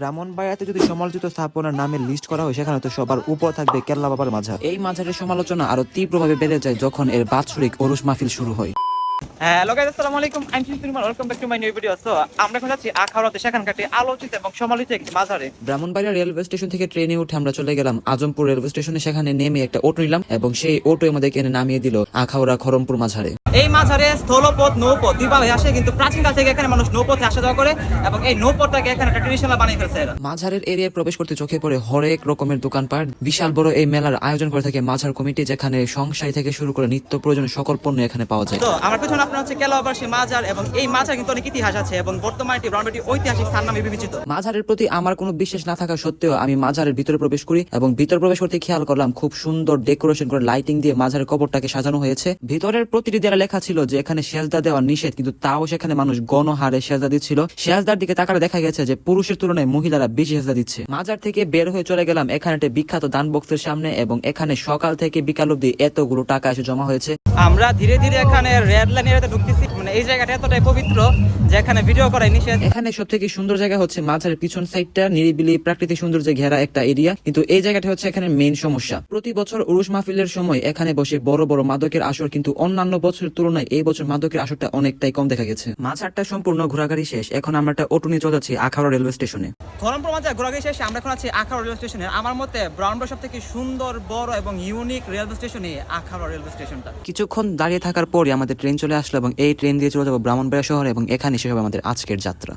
ব্রাহ্মণবাড়িয়াতে যদি সমালোচিত স্থাপনার নামে লিস্ট করা হয়, সেখানে তো সবার উপর থাকবে কেল্লা বাবার মাঝার। এই মাঝারের সমালোচনা আরও তীব্রভাবে বেড়ে যায় যখন এর বাৎসরিক অরুষ মাহফিল শুরু হয়। হ্যালো গাইস আসসালামু আলাইকুম। I am সিনমান welcome back to my new video so আমরা এখন যাচ্ছি আখাউড়াতে সেখানকার আলোচিত এবং সমালোচিত একটি মাজারে ব্রাহ্মণবাড়িয়া রেলওয়ে স্টেশন থেকে ট্রেনে উঠে আমরা চলে গেলাম আজমপুর রেলওয়ে স্টেশনে সেখানে নেমে একটা অটো নিলাম এবং সেই অটো আমাদেরকে এনে নামিয়ে দিল আখাউড়া খরমপুর মাঝারে। এই মাঝারে স্থলপথ নৌপথ দুইভাবে আসে কিন্তু প্রাচীনকাল থেকে এখানে মানুষ নৌপথে আসা যাওয়া করে এবং এই নৌপথটাকে এখানে একটা ট্রেডিশনাল বানিয়ে ফেলছে মাঝারের এরিয়ায় প্রবেশ করতে চোখে পড়ে হরেক রকমের দোকানপাট। বিশাল বড় এই মেলার আয়োজন করে থাকে মাঝার কমিটি যেখানে সংসারী থেকে শুরু করে নিত্য প্রয়োজনীয় সকল পণ্য এখানে পাওয়া যায়। তো আমার পেছনে আপনার হচ্ছে কেলাবাসী মাজার এবং এই মাজার কিন্তু অনেক ইতিহাস আছে এবং বর্তমানে এটি ঐতিহাসিক স্থান নামে বিবেচিত। মাঝারের প্রতি আমার কোনো বিশ্বাস না থাকা সত্ত্বেও আমি মাঝারের ভিতরে প্রবেশ করি এবং ভিতরে প্রবেশ করতে খেয়াল করলাম খুব সুন্দর ডেকোরেশন করে লাইটিং দিয়ে মাঝারের কবরটাকে সাজানো হয়েছে। ভিতরের প্রতিটি দেয়ালে লেখা ছিল যে এখানে সেজদা দেওয়া নিষেধ, কিন্তু তাও সেখানে মানুষ গণহারে সেজদা দিচ্ছিল। সেজদার দিকে তাকালে দেখা গেছে যে পুরুষের তুলনায় মহিলারা বেশি সেজদা দিচ্ছে। মাজার থেকে বের হয়ে চলে গেলাম এখানে বিখ্যাত দান বক্সের সামনে এবং এখানে সকাল থেকে বিকাল অব্দি এতগুলো টাকা এসে জমা হয়েছে। আমরা ধীরে ধীরে এখানে রেড লাইন ঢুকতেছি। এই জায়গাটা এতটাই পবিত্র যে এখানে ভিডিও করাই নিষেধ। এখানে সব থেকে সুন্দর জায়গা হচ্ছে মাঝারের পিছন সাইডটা নিরিবিলি প্রাকৃতিক সৌন্দর্যে ঘেরা একটা এরিয়া কিন্তু এই জায়গাটা হচ্ছে এখানে মেইন সমস্যা। প্রতি বছর উরুস মাহফিলের সময় এখানে বসে বড় বড় মাদকের আসর কিন্তু অন্যান্য বছরের তুলনায় এই বছর মাদকের আসরটা অনেকটাই কম দেখা গেছে। মাঝারটা সম্পূর্ণ ঘোরাঘুরি শেষ। এখন আমরা একটা অটো নিয়ে চলে যাচ্ছি আখাউড়া রেলওয়ে স্টেশনে। খরমপুর মাঝে ঘোরাঘুরি শেষে আমরা এখন আছি আখাউড়া রেলওয়ে স্টেশনে। আমার মতে ব্রাউনবার সব থেকে সুন্দর বড় এবং ইউনিক রেলওয়ে স্টেশনে আখাউড়া রেলওয়ে স্টেশনটা। কিছুক্ষণ দাঁড়িয়ে থাকার পরে আমাদের ট্রেন চলে আসলো এবং এই ট্রেন দিয়ে চলে যাব ব্রাহ্মণবাড়িয়া শহরে এবং এখানে শেষ হবে আমাদের আজকের যাত্রা।